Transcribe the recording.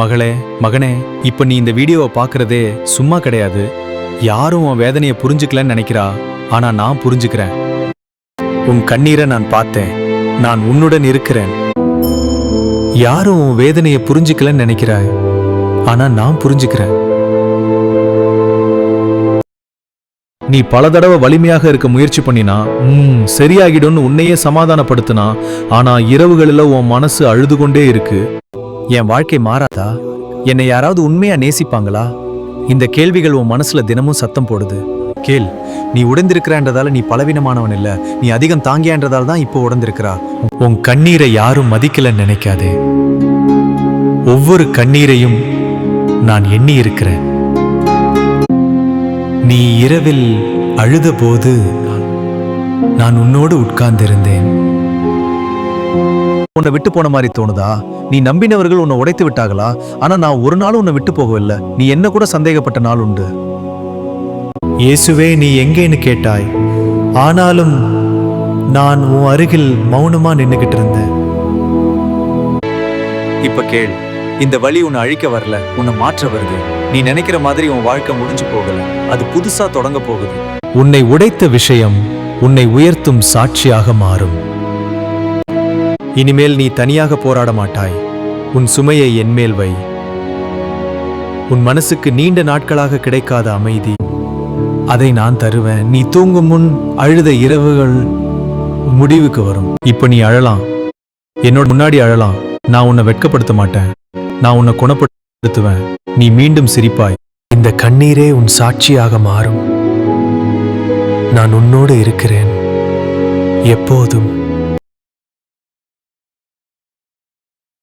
மகளே மகனே இப்ப நீ இந்த வீடியோவை பார்க்குறதே சும்மா கிடையாது. யாரும் உன் வேதனையை புரிஞ்சுக்கலன்னு நினைக்கிறா. ஆனா நான் புரிஞ்சுக்கிறேன். உன் கண்ணீரை நான் பார்த்தேன். நான் உன்னுடன் இருக்கிறேன். யாரும் உன் வேதனையை புரிஞ்சுக்கலன்னு நினைக்கிறாய். ஆனா நான் புரிஞ்சுக்கிறேன். நீ பல தடவை வலிமையாக இருக்க முயற்சி பண்ணினா ம் சரியாகிடும்னு உன்னையே சமாதானப்படுத்தினா ஆனா இரவுகளில் உன் மனசு அழுது கொண்டே இருக்கு. என் வாழ்க்கை மாறாதா? என்னை யாராவது உண்மையா நேசிப்பாங்களா? இந்த கேள்விகள் உன் மனசுல தினமும் சத்தம் போடுது. கேள் நீ உடைந்திருக்கிறான்றதால நீ பலவீனமானவன் இல்ல. நீ அதிகம் தாங்கியான்றதால தான் இப்போ உடந்திருக்கிறா. உன் கண்ணீரை யாரும் மதிக்கலன்னு நினைக்காதே. ஒவ்வொரு கண்ணீரையும் நான் எண்ணி இருக்கிறேன் நீ இரவில் அழுதபோது நான் உன்னோடு உட்கார்ந்திருந்தேன். உன்னை விட்டு போன மாதிரி தோணுதா? நீ நம்பினவர்கள் உன்னை உடைத்து விட்டாங்களா ஆனா நான் ஒரு நாளும் உன்னை விட்டு போகவில்லை. நீ என்ன கூட சந்தேகப்பட்ட நாள் உண்டு. இயேசுவே நீ எங்கேன்னு கேட்டாய். ஆனாலும் நான் உன் அருகில் மௌனமா நின்னுகிட்டு இருந்தேன். இப்ப கேள் இந்த வழி உன்னை அழிக்க வரல உன்னை மாற்ற வருது. நீ நினைக்கிற மாதிரி உன் வாழ்க்கை முடிஞ்சு போகல. அது புதுசா தொடங்க போகுது. உன்னை உடைத்த விஷயம் உன்னை உயர்த்தும் சாட்சியாக மாறும். இனிமேல் நீ தனியாக போராட மாட்டாய். உன் சுமையை என்மேல் வை. உன் மனசுக்கு நீண்ட நாட்களாக கிடைக்காத அமைதி. அதை நான் தருவேன். நீ தூங்கும் முன் அழுத இரவுகள் முடிவுக்கு வரும். இப்ப நீ அழலாம். என்னோட முன்னாடி அழலாம். நான் உன்னை வெட்கப்படுத்த மாட்டேன். நான் உன்னை குணப்படுத்துவேன். நீ மீண்டும் சிரிப்பாய். இந்த கண்ணீரே உன் சாட்சியாக மாறும். நான் உன்னோடு இருக்கிறேன். எப்போதும்.